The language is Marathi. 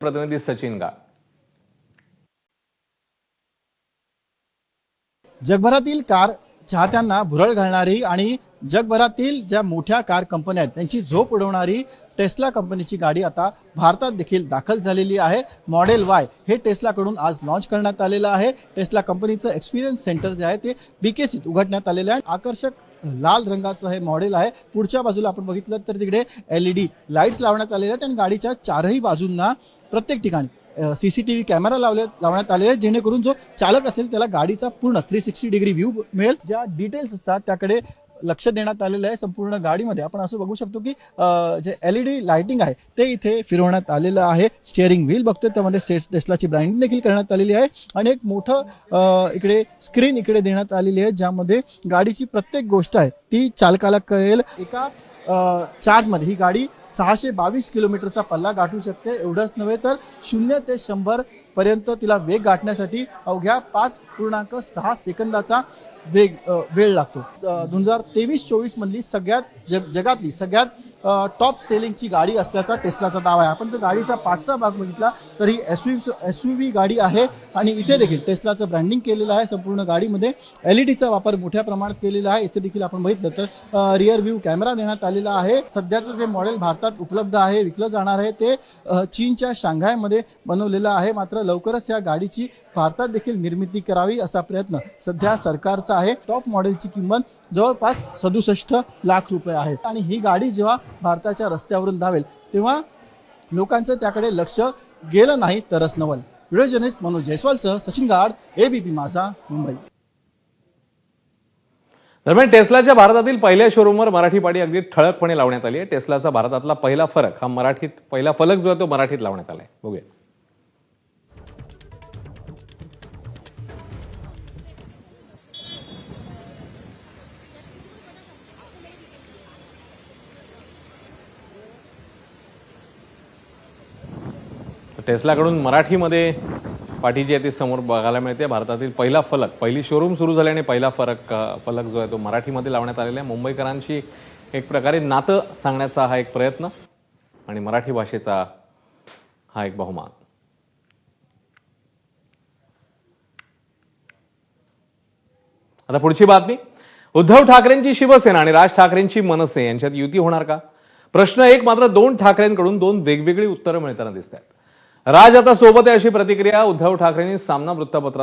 प्रतिनिधी सचिन गा. जगभरातील कार चाहत्यांना भुरळ घालणारी आणि जगभरातील ज्या मोठ्या कार कंपन्या आहेत त्यांची झोप उडवणारी टेस्ला कंपनीची गाडी आता भारतात देखील दाखल झालेली आहे. मॉडेल वाय हे टेस्लाकडून आज लॉन्च करण्यात आलेलं आहे. टेस्ला कंपनीचं एक्सपिरियन्स सेंटर जे आहे ते बीकेसीत उघडण्यात आलेलं आहे. आकर्षक लाल रंगाचं हे मॉडेल आहे. पुढच्या बाजूला आपण बघितलं तर तिकडे एलईडी लाईट्स लावण्यात आलेल्या आहेत आणि गाडीच्या चारही बाजूंना प्रत्येक ठिकाणी. सीसीटीव्ही कॅमेरा लावले लावण्यात आले आहेत जेणेकरून जो चालक असेल त्याला गाडीचा पूर्ण थ्री सिक्स्टी डिग्री व्ह्यू मिळेल. ज्या डिटेल्स असतात त्याकडे लक्ष देण्यात आलेलं आहे संपूर्ण गाडीमध्ये. आपण असं बघू शकतो की अं, जे एलईडी लाइटिंग आहे ते इथे फिरवण्यात आलेलं आहे. स्टिअरिंग व्हील बघतोय त्यामध्ये सेट टेस्लाची ब्रँडिंग देखील करण्यात आलेली आहे. आणि एक मोठं इकडे स्क्रीन इकडे देण्यात आलेली आहे ज्यामध्ये गाडीची प्रत्येक गोष्ट आहे ती चालकाला कळेल. एका चार्जमध्ये. ही गाडी सहाशे बावीस किलोमीटरचा पल्ला गाठू शकते. एवढंच नव्हे तर शून्य ते शंभर पर्यंत तिला वेग गाठण्यासाठी अवघ्या पाच पूर्णांक सहा सेकंदाचा वेग वेळ लागतो. दोन हजार तेवीस चोवीस मधली सगळ्यात जग जगातली सगळ्यात टॉप सेलिंगची गाडी असल्याचा टेस्लाचा दावा आहे. आपण जर गाडीचा पाठचा भाग बघितला तर ही एस एस व्ही गाडी आहे आणि इथे देखील टेस्लाचं ब्रँडिंग केलेलं आहे संपूर्ण गाडीमध्ये. एलईडीचा वापर मोठ्या प्रमाणात केलेला आहे. इथे देखील आपण बघितलं तर रिअर व्ह्यू कॅमेरा देण्यात आलेला आहे. सध्याचं जे मॉडेल भारतात उपलब्ध आहे विकलं जाणार आहे ते चीनच्या शांघायमध्ये बनवलेलं आहे. मात्र लवकरच या गाडीची भारतात देखील निर्मिती करावी असा प्रयत्न सध्या सरकारचा आहे. टॉप मॉडेलची किंमत जवळपास सदुसष्ट लाख रुपये आहे. आणि ही गाडी जेव्हा भारताच्या रस्त्यावरून धावेल. तेव्हा लोकांचं त्याकडे लक्ष गेलं नाही तरच नवल. व्हिडिओ जर्नलिस्ट मनोज जयस्वालसह सचिन गाड एबीपी माझा मुंबई. दरम्यान टेस्लाच्या भारतातील पहिल्या शोरूमवर मराठी पाडी अगदी ठळकपणे लावण्यात आली आहे. टेस्लाचा भारतातला पहिला फरक हा मराठीत पहिला फलक जो आहे तो मराठीत लावण्यात आलाय. बघूया. टेस्लाकडून मराठीमध्ये पाठी जी आहे ती समोर बघायला मिळते. भारतातील पहिला फलक पहिली शोरूम सुरू झाल्याने पहिला फरक फलक जो आहे तो मराठीमध्ये लावण्यात आलेला आहे. मुंबईकरांशी एक प्रकारे नातं सांगण्याचा हा एक प्रयत्न आणि मराठी भाषेचा हा एक बहुमान. आता पुढची बातमी. उद्धव ठाकरेंची शिवसेना आणि राज ठाकरेंची मनसे यांच्यात युती होणार का? प्रश्न एक मात्र दोन ठाकरेंकडून दोन वेगवेगळी उत्तरं मिळताना दिसत आहेत राज आता सोबत आहे अशी प्रतिक्रिया उद्धव ठाकरेंनी सामना वृत्तपत्रात